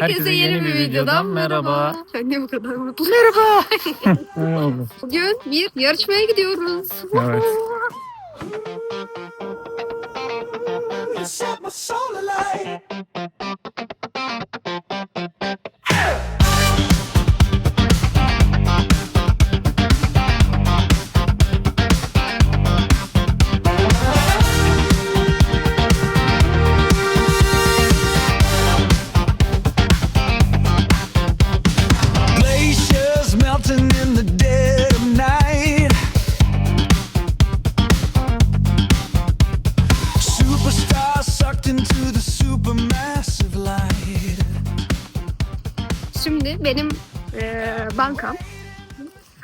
Herkese, yeni, bir videodan merhaba. Sen niye bu kadar mutlu? Merhaba. ne oldu? Bugün bir yarışmaya gidiyoruz. Evet. Şimdi benim eee, bankam.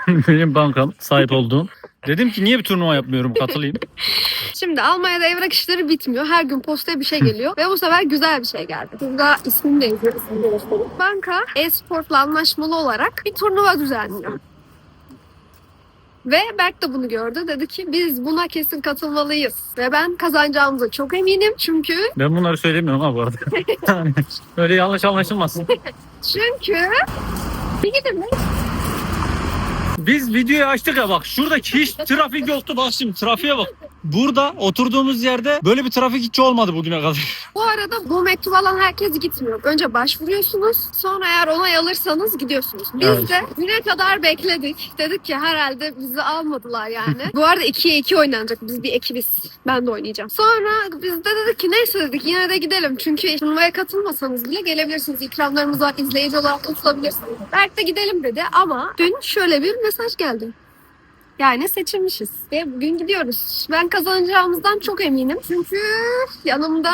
Benim bankam sahip olduğum. Dedim ki niye bir turnuva yapmıyorum katılayım. Şimdi Almanya'da evrak işleri bitmiyor. Her gün postaya bir şey geliyor. Ve bu sefer güzel bir şey geldi. Burada ismini de yazıyor. Banka e-sportla anlaşmalı olarak bir turnuva düzenliyor. Ve Berk de bunu gördü. Dedi ki biz buna kesin katılmalıyız. Ve ben kazanacağımıza çok eminim. Çünkü Ben bunları söylemiyorum ha bu arada. Öyle yanlış anlaşılmasın. Çünkü bir gidin. Biz videoyu açtık ya bak şuradaki hiç trafik yoktu bak şimdi trafiğe bak. Burada oturduğumuz yerde böyle bir trafik hiç olmadı bugüne kadar. Bu arada bu mektup alan herkes gitmiyor. Önce başvuruyorsunuz. Sonra eğer onay alırsanız gidiyorsunuz. Biz Evet. de güne kadar bekledik. Dedik ki herhalde bizi almadılar yani. bu arada 2'ye 2 oynanacak. Biz bir ekibiz. Ben de oynayacağım. Sonra biz de dedik ki neyse dedik yine de gidelim. Çünkü turnuvaya katılmasanız bile gelebilirsiniz. İkramlarımız var. izleyici olarak katılabilirsiniz. Berk de gidelim dedi ama dün şöyle bir mesaj geldi. Yani seçilmişiz. Ve bugün gidiyoruz. Ben kazanacağımızdan çok eminim. Çünkü yanımda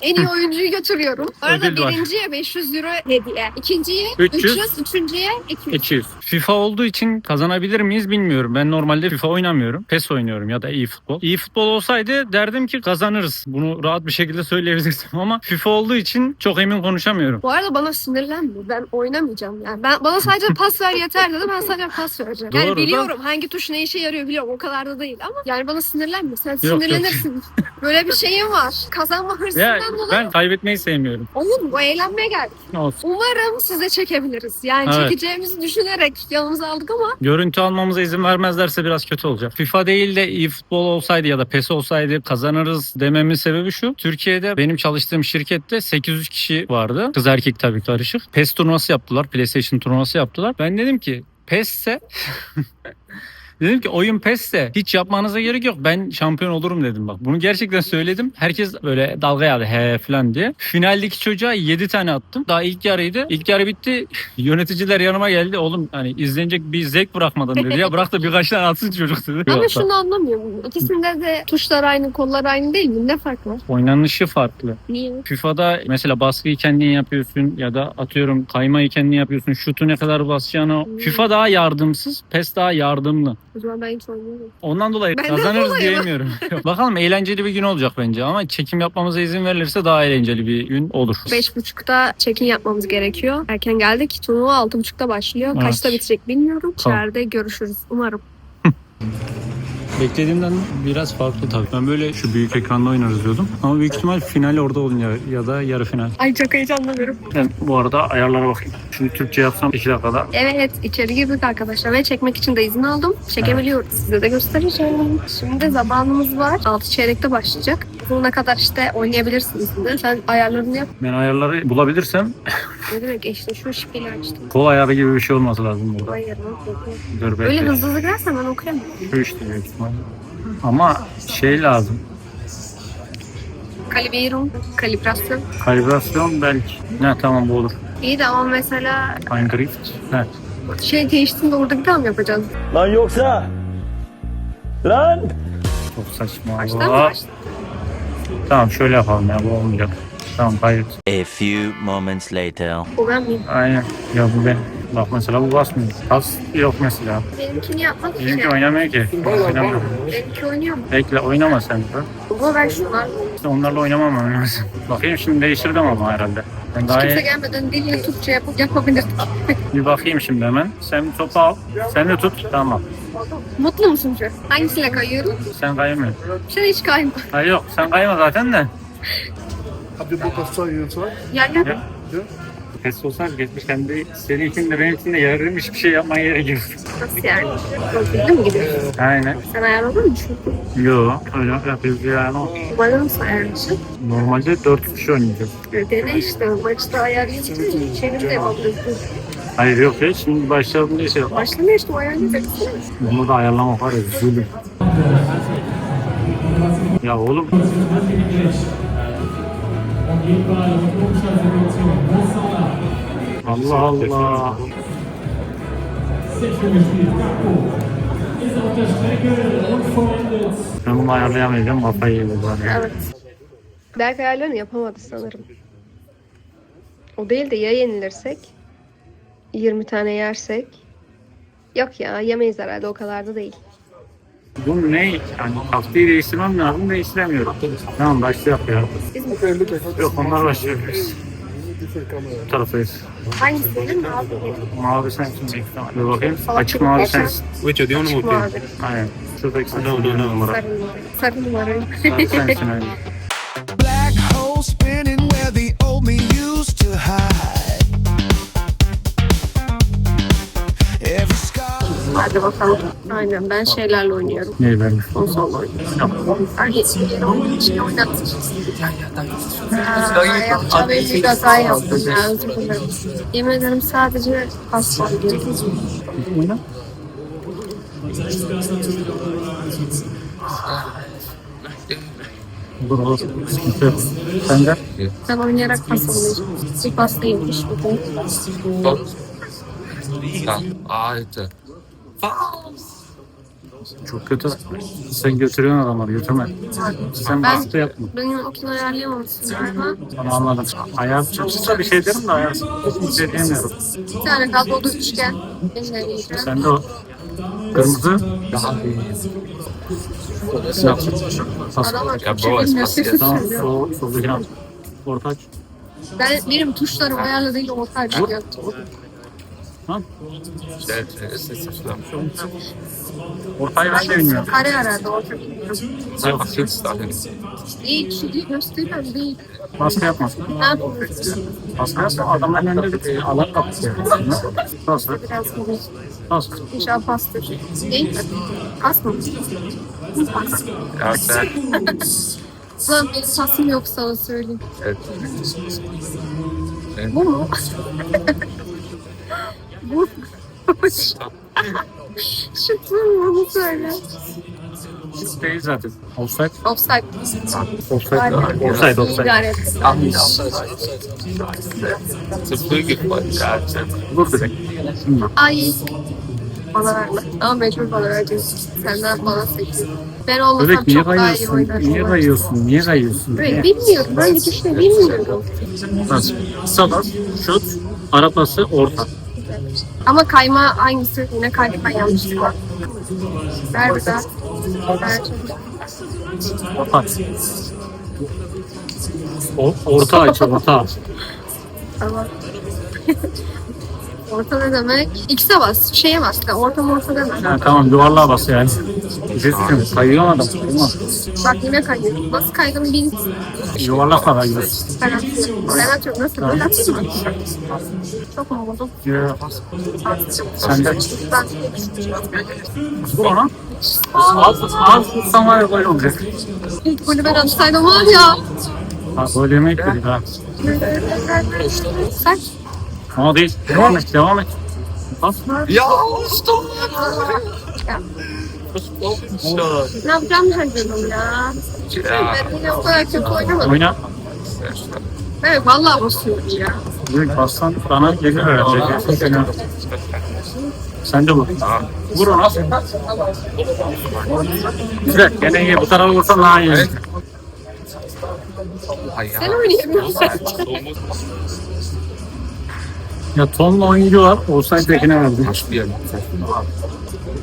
en iyi oyuncuyu götürüyorum. Bu arada Ödül var. birinciye 500 euro hediye. İkinciye 300. 300. Üçüncüye 200. 200. FIFA olduğu için kazanabilir miyiz bilmiyorum. Ben normalde FIFA oynamıyorum. PES oynuyorum ya da iyi futbol. İyi futbol olsaydı derdim ki kazanırız. Bunu rahat bir şekilde söyleyebilirdim ama FIFA olduğu için çok emin konuşamıyorum. Bu arada bana sinirlendi. Ben oynamayacağım yani. Ben bana sadece pas ver yeter dedi. Ben sadece pas vereceğim. Yani Doğru biliyorum hangi tuş ne işe yarıyor biliyorum. O kadar da değil ama yani bana sinirlenme. Sen yok. sinirlenirsin. Böyle bir şeyim var. Kazanma hırsından Ya dolayı. ben kaybetmeyi sevmiyorum. Oyun bu eğlenmeye geldik. Olsun. Umarım size çekebiliriz. Yani Evet. çekeceğimizi düşünerek yanımıza aldık ama Görüntü almamıza izin vermezlerse biraz kötü olacak. FIFA değil de iyi futbol olsaydı ya da PES olsaydı kazanırız dememin sebebi şu. Türkiye'de benim çalıştığım şirkette 800 kişi vardı. Kız erkek tabii karışık. PES turnuvası yaptılar. PlayStation turnuvası yaptılar. Ben dedim ki PES'se Dedim ki oyun PES'se hiç yapmanıza gerek yok. Ben şampiyon olurum dedim bak. Bunu gerçekten söyledim. Herkes böyle dalga yağdı he falan diye. Finaldeki çocuğa 7 tane attım. Daha ilk yarıydı. İlk yarı bitti. Yöneticiler yanıma geldi. Oğlum hani izlenecek bir zevk bırakmadın dedi. Ya bırak da birkaç tane atsın çocuk dedi. ama şunu anlamıyorum. İkisinde de tuşlar aynı, kollar aynı değil mi? Ne fark var? Oynanışı farklı. Niye? FIFA'da mesela baskıyı kendin yapıyorsun ya da atıyorum kaymayı kendin yapıyorsun. Şutu ne kadar basacağını. Hmm. FIFA daha yardımsız. PES daha yardımlı. O zaman ben hiç oynamıyorum. Ondan dolayı Benden kazanırız dolayı mı? diyemiyorum. Bakalım eğlenceli bir gün olacak bence ama çekim yapmamıza izin verilirse daha eğlenceli bir gün olur. Beş buçukta check-in yapmamız gerekiyor. Erken geldik. Turnuva altı buçukta başlıyor. Evet. Kaçta bitecek bilmiyorum. Tamam. İçeride görüşürüz. Umarım. Beklediğimden biraz farklı tabii. Ben böyle şu büyük ekranda oynarız diyordum. Ama büyük ihtimal final orada oluyor ya da yarı final. Ay çok heyecanlanıyorum. Ben bu arada ayarlara bakayım. Şimdi Türkçe yapsam 2 dakikada. Evet içeri girdik arkadaşlar ve çekmek için de izin aldım. Çekebiliyoruz. Size de göstereceğim. Şimdi zamanımız var. 6 çeyrekte başlayacak. Bununla kadar işte oynayabilirsiniz. Sen ayarlarını yap. Ben ayarları bulabilirsem Ne demek işte şu şifreyi açtım. kol ayarı gibi bir şey olması lazım burada. Ayarını Dur Öyle hızlı hızlı girersen ben okuyamam. Şu işte büyük. Ama şey lazım. Kalibrasyon, kalibrasyon. Kalibrasyon belki. Ne tamam bu olur. İyi de ama mesela Fine drift. He. şey değiştiğinde orada bir daha mı yapacağız? Lan yoksa. Lan. Çok saçma. Baştan mı baştan? Tamam şöyle yapalım ya bu olmayacak. Tamam kayıt. A few moments later. Bu ben miyim? Aynen. Ya bu ben. Bak mesela bu basmıyor. Pas yok mesela. Benimkini yapmak için. Bizimki oynamıyor ki. Oynamıyor. Benimki oynuyor mu? Bekle oynama sen. de. Baba ver şunlar. İşte onlarla oynamam lazım. Bakayım şimdi değiştirdim ama herhalde. Ben Hiç daha kimse iyi. gelmeden dilini Türkçe yapıp yapabilirdik. Bir bakayım şimdi hemen. Sen topu al. Sen de tut. Tamam. Mutlu musun şu? Hangisiyle kayıyorum? Sen kaymıyor. Şu hiç kayma. Ha yok sen kayma zaten de. Habt ihr Bock auf zwei gegen zwei? Yani olsaydı geçmiş kendi seri için de benim için de yararım hiçbir şey yapmaya gerek yok. Nasıl yani? Profilde mi gidiyorsun? Aynen. Sen ayarladın mı şu? Yo öyle yapıyoruz yani. Bana nasıl ayarladın? Normalde 4 kişi oynayacağız. Dene işte maçta ayarlayınca çeviri de yapabilirsin. Hayır yok ya şimdi başlayalım diye şey Başlama işte o ayarlayacaksın. Bunu da ayarlamak var ya zulüm. Ya oğlum Allah Allah. Ben bunu ayarlayamayacağım kafayı yedim bari. Evet. Berk ayarlarını yapamadı sanırım. O değil de ya yenilirsek? 20 tane yersek? Yok ya yemeyiz herhalde o kadar da değil. Bu ne? Yani taktiği değiştirmem lazım değiştiremiyorum. Tamam başlayalım ya. Biz mi? Yok onlar başlıyor. Bu taraftayız. Hangisi abi? Mavi sensin. Dur bakayım. Açık mavi sensin. Which want to move Mavi. Aynen. Şuradaki sensin. No, no, no. numara. Sarı numara. Sarı numarayı. Sarı sensin aynen. Hadi bakalım. Aynen ben şeylerle oynuyorum. Vermiş? Konsolla oynuyorum. Ay yetmiyor. Oyun şey oynattım. Aa, yapacağım bir gaza yaptım ya. Özür dilerim. Yemin ederim sadece hasta oynuyorum. Oyna. Yok. Sen de? Ben oynayarak pas oynayacağım. Bir pas değilmiş bugün. Alter. Çok kötü. Sen götürüyorsun adamları götürme. Sen Ben- baskı yapma. Benim okulu ayarlayamamışsın galiba. Onu anladım. Ayar çalışırsa bir şey derim de ayar bir şey diyemiyorum. Bir tane kablolu üçgen. Sen de o kırmızı daha iyi. Adamlar Ya bilmiyor. espasiyet. Tamam, sol, soldaki an. Orta aç. Ben benim tuşlarım ayarlı değil orta açık yaptım. So schlimm. Ortayı ben de bilmiyorum. Kare herhalde orta bilmiyorum. Einfach fix dahin. Değil, şu değil, gösteriyorum değil. Baskı yapma. Ne yapıyorsun? Baskı yapma. Adamların önünde bir alan kapısı. Bunu Baskı. inşallah pastır. Değil mi? Pas mı? Pas. Ja, sehr. Lan benim pasım yok sana söyleyeyim. Stellt. Bu mu? Bu. Şu bu mu? Onu söyle. Değil zaten. Offside. Offside. Offside. Offside. Offside. Früh gefreut. Ja, sehr. Vur direkt. Ay. Bana verme. Ama mecbur bana vereceksin. Senden bana seçiyor. Ben olmasam Bebek niye çok daha iyi oynarım. Niye kayıyorsun? Niye kayıyorsun? Böyle bilmiyorum. Ben işte bilmiyorum. Sabah, şut, ara pası, orta. Ama kayma hangisi? Yine kayma yanlışlık var. Ver bir daha. Ver. Orta. O, orta aç, orta. Tamam. Orta ne demek? X'e bas. Şeye bas. da, Orta mı orta deme. Ha, tamam yuvarlığa bas yani. Bir şey. Kayıyor adam. Bak yine kayıyor. Nasıl kaydım bil. Yuvarlak kadar gidiyor. Ben atıyorum. Ben atıyorum. Nasıl? Böyle atayım mı? Çok mu? Yürü. Sen de. Ben Vur ona. Az, az tutsan var ya gol olacak. ilk golü ben atsaydım var ya. Ha, gol yemek dedik ha. Sen Ama değil. Devam et, devam et. Bas. Ja, stopp! ne yapacağımı şaşırdım ya. Ja, Ben yine o kadar kötü oynamadım. Oyna. Evet vallahi basıyorum ya. Büyük bassan bana gelir herhalde. Seni- Sen de vur. Vur ona. Güzel. Gene iyi. Bu tarafa vursan daha iyi. Sen oynayamıyorsun. Ya tonla oyuncu var. Olsaydı tekine verdi. man spielen.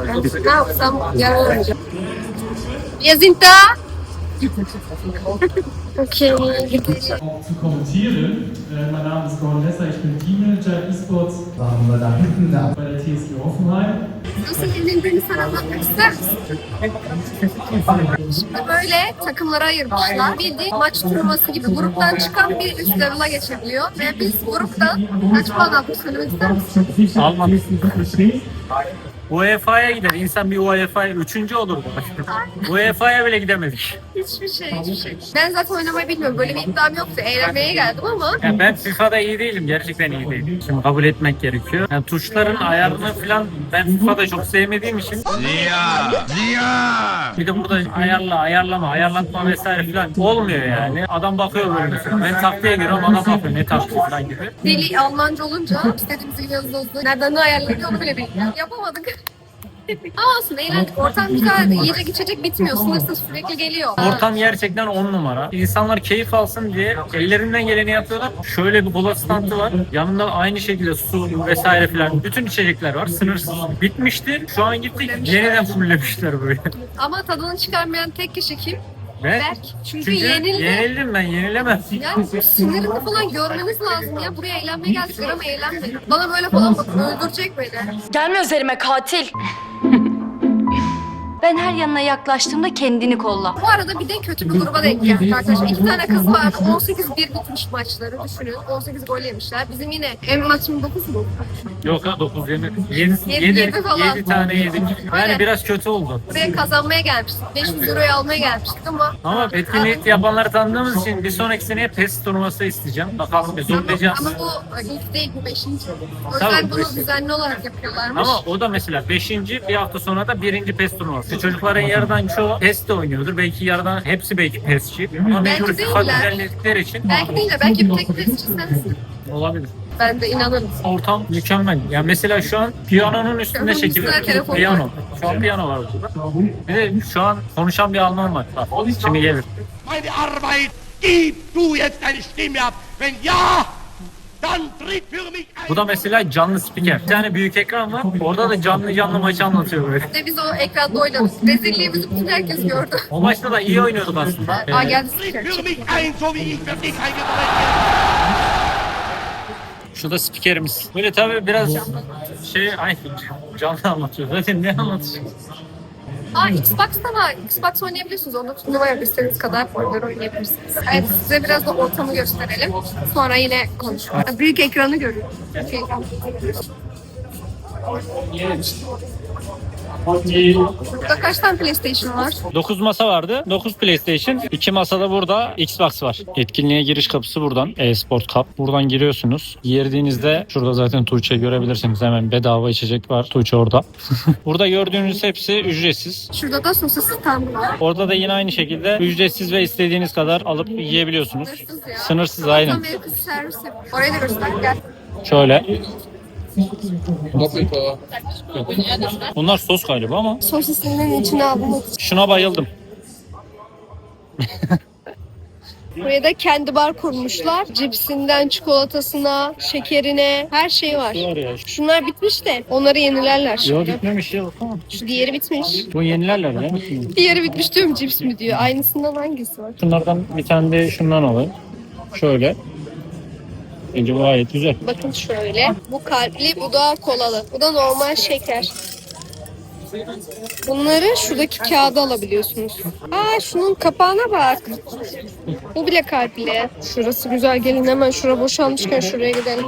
Ben ne yapsam yarın oynayacağım. Wir sind da. Okay, zu kommentieren. Äh, mein Name ist Gordon Lesser, ich bin Teammanager E-Sports. Waren wir da hinten da bei der TSG Hoffenheim. Nasıl yenildiğini sen anlatmak ister misin? Şimdi böyle takımlara ayırmışlar. Bildiğin maç turnuvası gibi gruptan çıkan bir üst level'a geçebiliyor. Ve biz gruptan kaç puan aldık söylemek ister misin? Almadı. UEFA'ya gider. İnsan bir UEFA'ya üçüncü olur bu. UEFA'ya bile gidemedik. Hiçbir şey, hiçbir şey. Ben zaten oynamayı bilmiyorum. Böyle bir iddiam yoktu. Eğlenmeye geldim ama Ya ben FIFA'da iyi değilim. Gerçekten iyi değilim. Şimdi kabul etmek gerekiyor. Yani tuşların ayarını falan ben FIFA'da çok sevmediğim için. Ziya! Ziya! Bir de burada ayarla, ayarlama, ayarlatma vesaire falan olmuyor yani. Adam bakıyor böyle mesela. Ben taktiğe giriyorum, adam bakıyor ne taktiği falan gibi. dili Almanca olunca istediğimiz gibi yazı yazdı. Nereden ne ayarlanıyor onu bile bilmiyorum. Yapamadık. Ama olsun eğlendik. Ortam güzeldi. Yiyecek içecek bitmiyor. Sınırsız sürekli geliyor. Ortam gerçekten on numara. İnsanlar keyif alsın diye ellerinden geleni yapıyorlar. Şöyle bir kola standı var. Yanında aynı şekilde su vesaire filan. Bütün içecekler var. Sınırsız. Bitmişti. Şu an gittik. Yeniden fulllemişler böyle. Ama tadını çıkarmayan tek kişi kim? Ve Berk. Çünkü, çünkü yenildi. yenildim ben. Yenilemem. Yani sinirini falan görmeniz lazım ya. Buraya eğlenmeye geldik ama eğlenmedim. Bana böyle falan bakın öldürecek beni. Gelme üzerime katil. ben her yanına yaklaştığımda kendini kolla. Bu arada bir de kötü bir gruba denk geldik arkadaşlar. İki tane kız vardı. 18-1 bitmiş maçları. Düşünün. 18 gol yemişler. Bizim yine en maçın 9 mu? Yok ha 9 yemek. 7, Yedi- 7, yedi falan. tane yedik. Yani Öyle. biraz kötü oldu. Buraya kazanmaya gelmiştik. 500 euroyu almaya gelmiştik ama Ama etkinlik yapanları tanıdığımız için bir sonraki seneye PES turnuvası isteyeceğim. Bakalım bir zorlayacağız. ama bu ilk değil bu beşinci. O Tabii, yüzden bu bunu beşinci. düzenli olarak yapıyorlarmış. Ama o da mesela 5. bir hafta sonra da 1. PES turnuvası. Çocukların yarıdan çoğu PES de oynuyordur. Belki yarıdan hepsi belki PES'çi. Ama Belki mecbur FIFA değiller. düzenledikleri için Belki değil de belki bir tek pesçi sensin. olabilir. Ben de inanırım. Ortam mükemmel. Yani mesela şu an piyanonun üstünde Piyanonun telefon var. Piyano. Şu an piyano var burada. Bir de şu an konuşan bir Alman var. Bak, Şimdi gelir. meine Arbeit. Gib du jetzt deine Stimme ab. Wenn ja, Bu da mesela canlı spiker. Bir tane büyük ekran var. Orada da canlı canlı maçı anlatıyor böyle. De biz o ekranda oynadık. Rezilliğimizi bütün herkes gördü. O maçta da iyi oynuyorduk aslında. Aa geldi spiker. Şu da spikerimiz. Böyle tabii biraz şey ay canlı anlatıyor. Zaten ne anlatıyor? Aa Xbox'ta var. Xbox oynayabiliyorsunuz. Onda turnuva yok. İstediğiniz kadar oyunları oynayabilirsiniz. Evet size biraz da ortamı gösterelim. Sonra yine konuşalım. Büyük ekranı görüyorum. Büyük ekran. Burada kaç tane PlayStation var? 9 masa vardı. 9 PlayStation. 2 masada burada Xbox var. Etkinliğe giriş kapısı buradan. E-Sport Cup. Buradan giriyorsunuz. Girdiğinizde şurada zaten Tuğçe görebilirsiniz. Hemen bedava içecek var. Tuğçe orada. burada gördüğünüz hepsi ücretsiz. Şurada da sosis standı var. Orada da yine aynı şekilde ücretsiz ve istediğiniz kadar alıp yiyebiliyorsunuz. Sınırsız ya. Sınırsız aynen. Amerika servis yapıyor. Oraya da göster. Gel. Şöyle. Bunlar sos galiba ama Sosisinin içine aldım. şuna bayıldım. Buraya da kendi bar kurmuşlar. Cipsinden çikolatasına, şekerine her şey var. Ya. Şunlar bitmiş de onları yenilerler Yok bitmemiş ya. Şu diğeri bitmiş. Bu yenilerler ya. Diğeri bitmiş diyorum cips mi diyor. Aynısından hangisi var? Şunlardan bir tane de şundan alayım. Şöyle. Bence bu gayet güzel. Bakın şöyle. Bu kalpli, bu da kolalı. Bu da normal şeker. Bunları şuradaki kağıda alabiliyorsunuz. Aa şunun kapağına bak. Bu bile kalpli. Şurası güzel. Gelin hemen şura boşalmışken şuraya gidelim.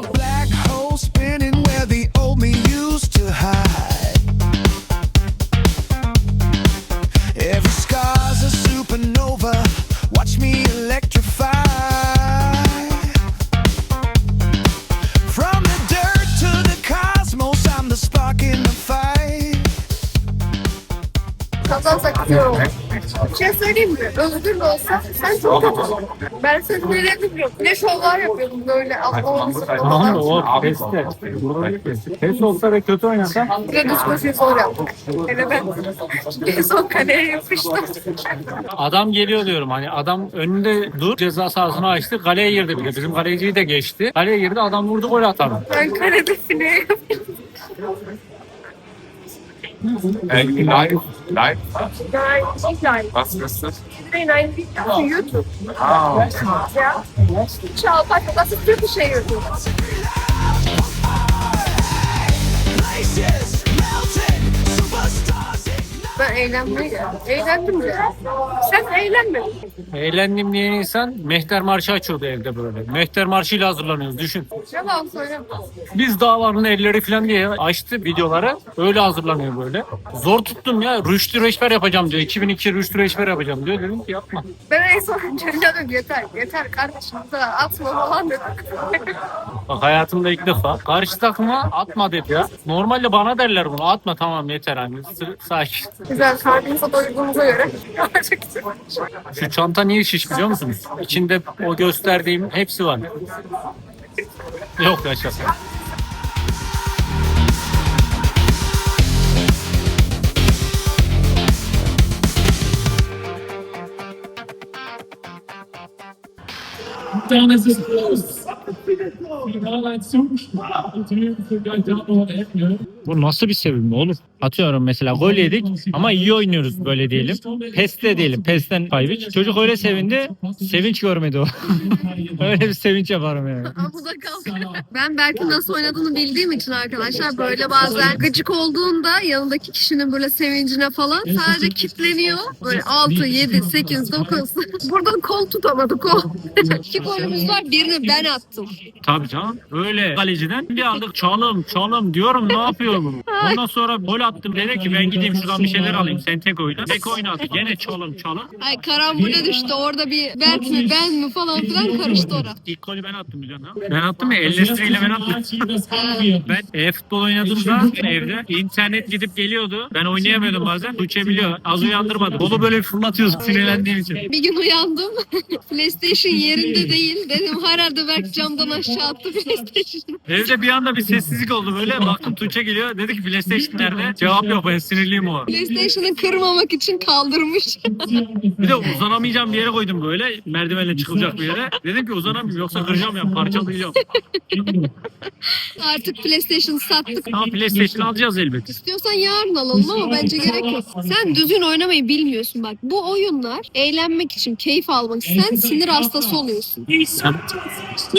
Söyleyeyim mi? Özgür de olsa sen çok kötüsün. Ben seni böyle bilmiyorum. Ne şovlar yapıyordum böyle. Olmuş. Tamam da o testi. Test olsa ve kötü de düz koşuyu zor yaptık. Hele ben en son kaleye yapıştım. adam geliyor diyorum hani adam önünde dur ceza sahasını açtı kaleye girdi bile bizim kaleciyi de geçti kaleye girdi adam vurdu gol atar Ben kalede fileye yapıyorum. Äh, live, live. Was ist das? Nein, auf YouTube. Ah, Ja. Schau, warte, das ist typischer YouTube. Glaciers melting, eğlenmeye geldim. Eğlendim ya. Sen eğlenmedin. Eğlendim diyen insan Mehter Marşı açıyordu evde böyle. Mehter Marşı'yla hazırlanıyoruz düşün. Yalan söyleme. Biz dağların elleri falan diye açtı videoları. Öyle hazırlanıyor böyle. Zor tuttum ya. Rüştü Reçber yapacağım diyor. 2002 Rüştü Reçber yapacağım diyor. Dedim ki yapma. Ben en son dedim yeter yeter kardeşim atma falan dedim. Bak hayatımda ilk defa. Karşı takıma atma dedi ya. Normalde bana derler bunu. Atma tamam yeter hani. Sakin. Güzel karnımıza doyduğumuza göre artık Şu çanta niye şiş biliyor musunuz? İçinde o gösterdiğim hepsi var. Yok ya şaka. Dann ist es Bu nasıl bir sevim oğlum? Atıyorum mesela gol yedik ama iyi oynuyoruz böyle diyelim. Pes de diyelim. Pes'ten kaybıç. Çocuk öyle sevindi. Sevinç görmedi o. öyle bir sevinç yaparım yani. Ben Berk'in nasıl oynadığını bildiğim için arkadaşlar böyle bazen gıcık olduğunda yanındaki kişinin böyle sevincine falan sadece kitleniyor. Böyle 6, 7, 8, 9. Buradan kol tutamadı kol. İki golümüz var birini ben attım. Tabii canım. Öyle kaleciden bir aldık çalım çalım diyorum ne yapıyor bu? Ondan sonra gol attım dedi ki ben gideyim şuradan bir şeyler alayım. Sen tek oyna. Tek oynadı. Gene çalım çalım. Ay karambole düştü orada bir Berk mi ben mi falan filan karıştı ora. İlk golü ben attım biliyorsun ha? Ben attım ya. El ile ben attım. Ben e-futbol oynadığımda evde internet gidip geliyordu. Ben oynayamıyordum bazen. Tuğçe biliyor. Az uyandırmadı. Kolu böyle fırlatıyorsun sinirlendiğim için. Bir gün uyandım. PlayStation yerinde değil. Dedim herhalde Berk camdan aşağı attı PlayStation'ı. Evde bir anda bir sessizlik oldu böyle. Baktım Tuğçe geliyor. Dedi ki PlayStation nerede? Cevap yok. Ben sinirliyim o. PlayStation'ı kırmamak için kaldırmış. Bir de uzanamayacağım bir yere koydum böyle. Merdivenle çıkılacak bir yere. Dedim ki uzanamayayım yoksa kıracağım ya parçalayacağım. Artık PlayStation sattık. Ama PlayStation alacağız elbet. İstiyorsan yarın alalım ama bence gerek yok. Sen düzgün oynamayı bilmiyorsun bak. Bu oyunlar eğlenmek için, keyif almak için sen sinir hastası oluyorsun. Flachschuss.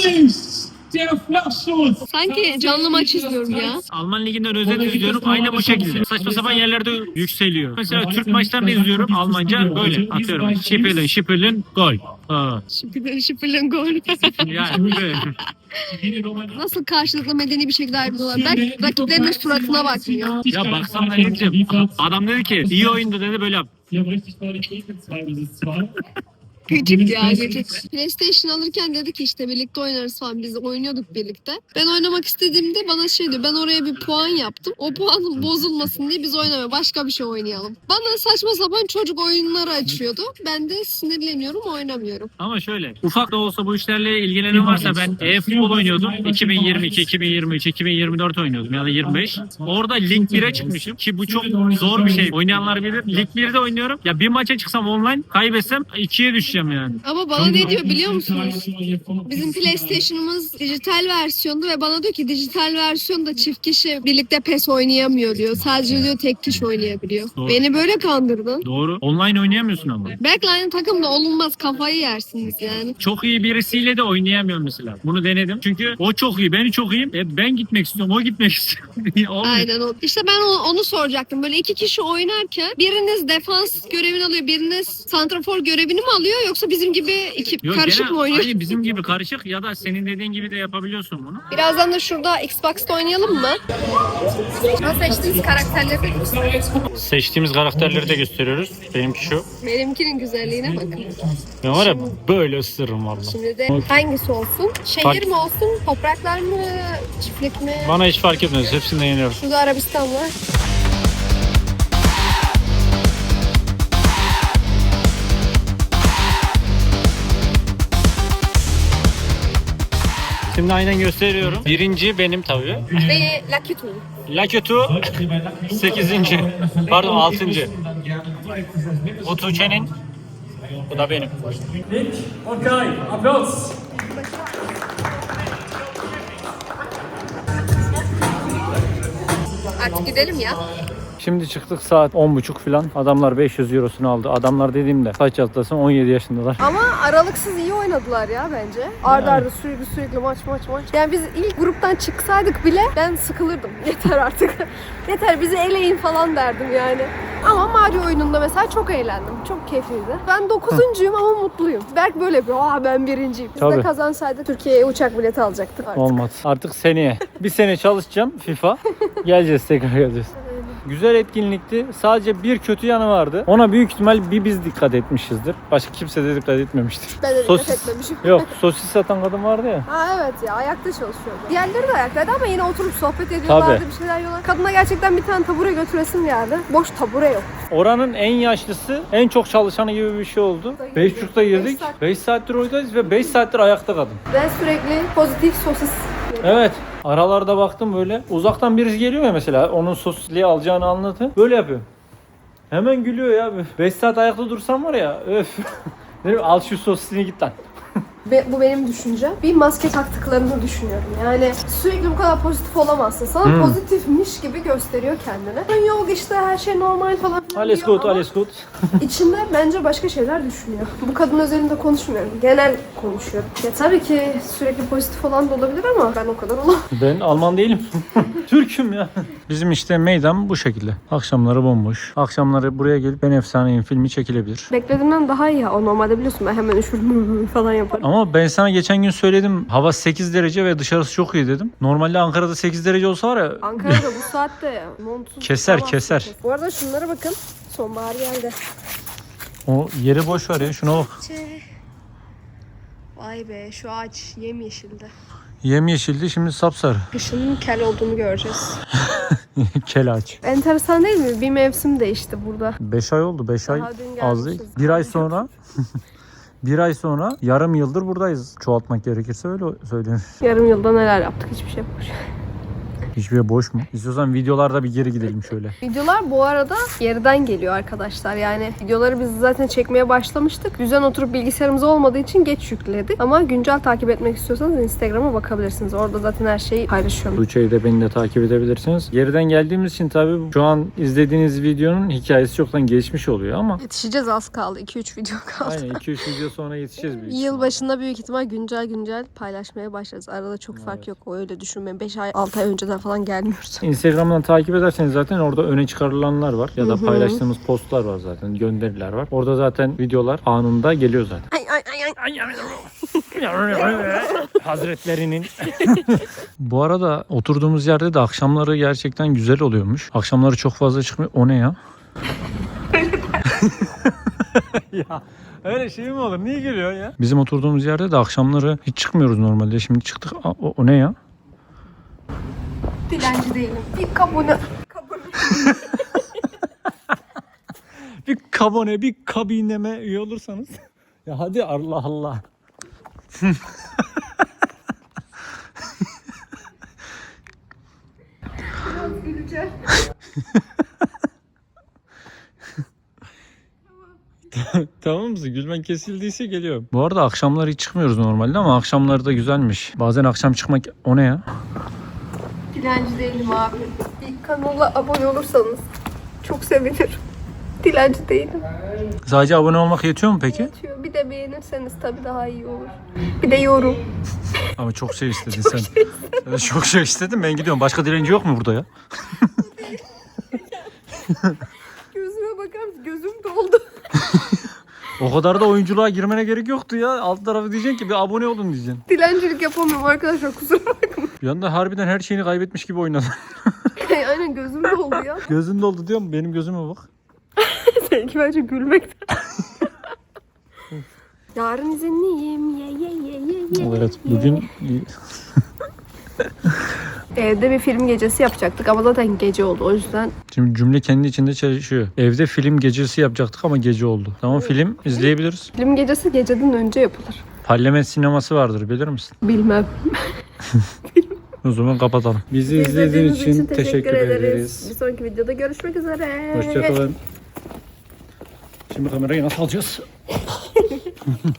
Sanki canlı maç izliyorum ya. Alman liginden özet izliyorum aynı bu şekilde. Saçma sapan yerlerde yükseliyor. Mesela Türk maçlarını izliyorum Almanca böyle atıyorum. Şipilin şipilin gol. Ha. Şıpırın şıpırın gol. Yani böyle. Nasıl karşılıklı medeni bir şekilde ayrılıyorlar. Berk rakiplerinin suratına bakmıyor. Ya baksana dedim. Adam dedi ki iyi oyundu dedi böyle yap. Ya gıcık. PlayStation alırken dedi ki işte birlikte oynarız falan biz oynuyorduk birlikte. Ben oynamak istediğimde bana şey diyor ben oraya bir puan yaptım. O puanın bozulmasın diye biz oynamaya başka bir şey oynayalım. Bana saçma sapan çocuk oyunları açıyordu. Ben de sinirleniyorum oynamıyorum. Ama şöyle ufak da olsa bu işlerle ilgilenen varsa ben e-futbol oynuyordum. 2022, 2023, 2024 oynuyordum ya da 25. Orada Lig 1'e çıkmışım ki bu çok zor bir şey. Oynayanlar bilir. Lig 1'de oynuyorum. Ya bir maça çıksam online kaybetsem 2'ye düşeceğim yani. Ama bana ne diyor biliyor musunuz? Bizim PlayStation'ımız dijital versiyondu ve bana diyor ki dijital versiyonda çift kişi birlikte PES oynayamıyor diyor. Sadece diyor tek kişi oynayabiliyor. Doğru. Beni böyle kandırdın. Doğru. Online oynayamıyorsun ama. Backline takımda olunmaz kafayı yersiniz yani. Çok iyi birisiyle de oynayamıyorum mesela. Bunu denedim. Çünkü o çok iyi, ben çok iyiyim. E, ben gitmek istiyorum, o gitmek istiyor. Olmuyor. Aynen o. İşte ben onu, onu soracaktım. Böyle iki kişi oynarken biriniz defans görevini alıyor, biriniz santrafor görevini mi alıyor yoksa bizim gibi iki Yok, karışık gene mı oynuyor? aynı bizim gibi karışık ya da senin dediğin gibi de yapabiliyorsun bunu. Birazdan da şurada Xbox'ta oynayalım mı? Nasıl seçtiğiniz karakterleri Seçtiğimiz karakterleri de gösteriyoruz. Benimki şu. benimkinin güzelliğine bakın. Ben var ya böyle ısırırım valla. Şimdi de hangisi olsun? Şehir Fark- mi olsun? Topraklar mı? Çiftlik mi? Bana hiç fark etmez. Hepsini yeniyorum. Şurada Arabistan var. Şimdi aynen gösteriyorum. Birinci benim tabii. Ve Lakitu. Laketu 8. Pardon 6. Bu Tuğçe'nin. Bu da benim. Okay, Applaus. Artık gidelim ya. Şimdi çıktık saat 10.30 falan. Adamlar 500 eurosunu aldı. Adamlar dediğimde kaç yaşındasın? 17 yaşındalar. Ama aralıksız iyi oynadılar ya bence. Arda arda sürekli sürekli maç maç maç. Yani biz ilk gruptan çıksaydık bile ben sıkılırdım. Yeter artık. Yeter bizi eleyin falan derdim yani. Ama Mario oyununda mesela çok eğlendim. Çok keyifliydi. Ben dokuzuncuyum ama mutluyum. Berk böyle yapıyor. Aa ben birinciyim. Biz de Tabii. kazansaydık Türkiye'ye uçak bileti alacaktık artık. Olmaz. Artık seneye. Bir sene çalışacağım FIFA. Geleceğiz tekrar geleceğiz. Güzel etkinlikti. Sadece bir kötü yanı vardı. Ona büyük ihtimal bir biz dikkat etmişizdir. Başka kimse de dikkat etmemiştir. Ben de dikkat etmemişim. Yok sosis satan kadın vardı ya. Ha evet ya ayakta çalışıyordu. Diğerleri de ayaktaydı ama yine oturup sohbet ediyorlardı Tabii. bir şeyler yiyorlar. Kadına gerçekten bir tane tabure götüresim geldi. Boş tabure yok. Oranın en yaşlısı, en çok çalışanı gibi bir şey oldu. 5.30'da girdik. Beş saat. 5 saattir oradayız ve 5 saattir ayakta kadın. Ben sürekli pozitif sosis Evet. Aralarda baktım böyle. Uzaktan birisi geliyor ya mesela. Onun sosisliği alacağını anlatı. Böyle yapıyor. Hemen gülüyor ya. 5 saat ayakta dursam var ya. Öf. Al şu sosisliğini git lan. Be- bu benim düşüncem. Bir maske taktıklarını düşünüyorum. Yani sürekli bu kadar pozitif olamazsın. Sana Hmm. pozitifmiş gibi gösteriyor kendini. Yok işte her şey normal falan filan Alles diyor gut, ama alles gut. içinde bence başka şeyler düşünüyor. Bu kadın özelinde konuşmuyorum. Genel konuşuyorum. Ya tabii ki sürekli pozitif olan da olabilir ama ben o kadar olamam. Ben Alman değilim. Türk'üm ya. Bizim işte meydan bu şekilde. Akşamları bomboş. Akşamları buraya gelip Ben Efsaneyim filmi çekilebilir. Beklediğimden daha iyi ya. O normalde biliyorsun ben hemen üşürüm falan yaparım. Ama ben sana geçen gün söyledim. Hava 8 derece ve dışarısı çok iyi dedim. Normalde Ankara'da 8 derece olsa var ya Ankara'da bu saatte montsuz Keser, tutamazsın keser. kes. Bu arada şunlara bakın. Sonbahar geldi. o yeri boş ver ya şuna bak. Vay be şu ağaç yemyeşildi. Yemyeşildi şimdi sapsarı. Kışın kel olduğunu göreceğiz. Kel ağaç. Enteresan değil mi? Bir mevsim değişti burada. 5 ay oldu 5 ay Daha dün az değil. gelmişiz. Bir ay sonra bir ay sonra yarım yıldır buradayız. Çoğaltmak gerekirse öyle söylenir. Yarım yılda neler yaptık hiçbir şey yapmamış. Hiçbir yer boş mu? İstiyorsan videolarda bir geri gidelim şöyle. Videolar bu arada geriden geliyor arkadaşlar. Yani videoları biz zaten çekmeye başlamıştık. Düzen oturup bilgisayarımız olmadığı için geç yükledik. Ama güncel takip etmek istiyorsanız Instagram'a bakabilirsiniz. Orada zaten her şeyi paylaşıyorum. Tuğçe'yi de beni de takip edebilirsiniz. Geriden geldiğimiz için tabii şu an izlediğiniz videonun hikayesi çoktan geçmiş oluyor ama Yetişeceğiz az kaldı. 2-3 video kaldı. aynen 2-3 video sonra yetişeceğiz büyük ihtimalle. Yıl başında büyük ihtimal güncel güncel paylaşmaya başlarız. Arada çok fark yok. O öyle düşünmeyin. 5 ay 6 ay önceden falan gelmiyoruz. Instagram'dan takip ederseniz zaten orada öne çıkarılanlar var ya da paylaştığımız postlar var zaten gönderiler var. Orada zaten videolar anında geliyor zaten. Ay ay ay ay. Hazretlerinin. Bu arada oturduğumuz yerde de akşamları gerçekten güzel oluyormuş. Akşamları çok fazla çıkmıyor. O ne ya? ya öyle şey mi olur? Niye gülüyorsun ya? Bizim oturduğumuz yerde de akşamları hiç çıkmıyoruz normalde. Şimdi çıktık. O, o ne ya? Dilenci değilim. Bir kabını. Kabını. Bir kabone, bir kabineme üye olursanız. ya hadi Allah Allah. Biraz güleceğim. Tamam mısın? Gülmen kesildiyse geliyorum. Bu arada akşamları hiç çıkmıyoruz normalde ama akşamları da güzelmiş. Bazen akşam çıkmak o ne ya? Dilenci değilim abi. Bir kanala abone olursanız çok sevinirim. Dilenci değilim. Sadece abone olmak yetiyor mu peki? Yetiyor. Bir de beğenirseniz tabii daha iyi olur. Bir de yorum. Ama çok şey istedin sen. Sen çok şey istedin ben gidiyorum. Başka direnci yok mu burada ya? Gözüme bakar mısın? Gözüm doldu. O kadar da oyunculuğa girmene gerek yoktu ya. Alt tarafı diyeceksin ki bir abone olun diyeceksin. Dilencilik yapamıyorum arkadaşlar kusura bakmayın. Bir anda harbiden her şeyini kaybetmiş gibi oynadın. Aynen gözüm doldu ya. Gözün doldu diyor mu? Benim gözüme bak. Seninki bence gülmekten. Yarın izinliyim. Ye ye ye ye ye. Evet bugün Evde bir film gecesi yapacaktık ama zaten gece oldu o yüzden. Şimdi cümle kendi içinde çalışıyor. Evde film gecesi yapacaktık ama gece oldu. Tamam film izleyebiliriz. Film gecesi geceden önce yapılır. Parlament sineması vardır bilir misin? Bilmem. O zaman kapatalım. Bizi izlediğiniz için teşekkür ederiz. Bir sonraki videoda görüşmek üzere. Hoşçakalın. Şimdi kamerayı nasıl alacağız?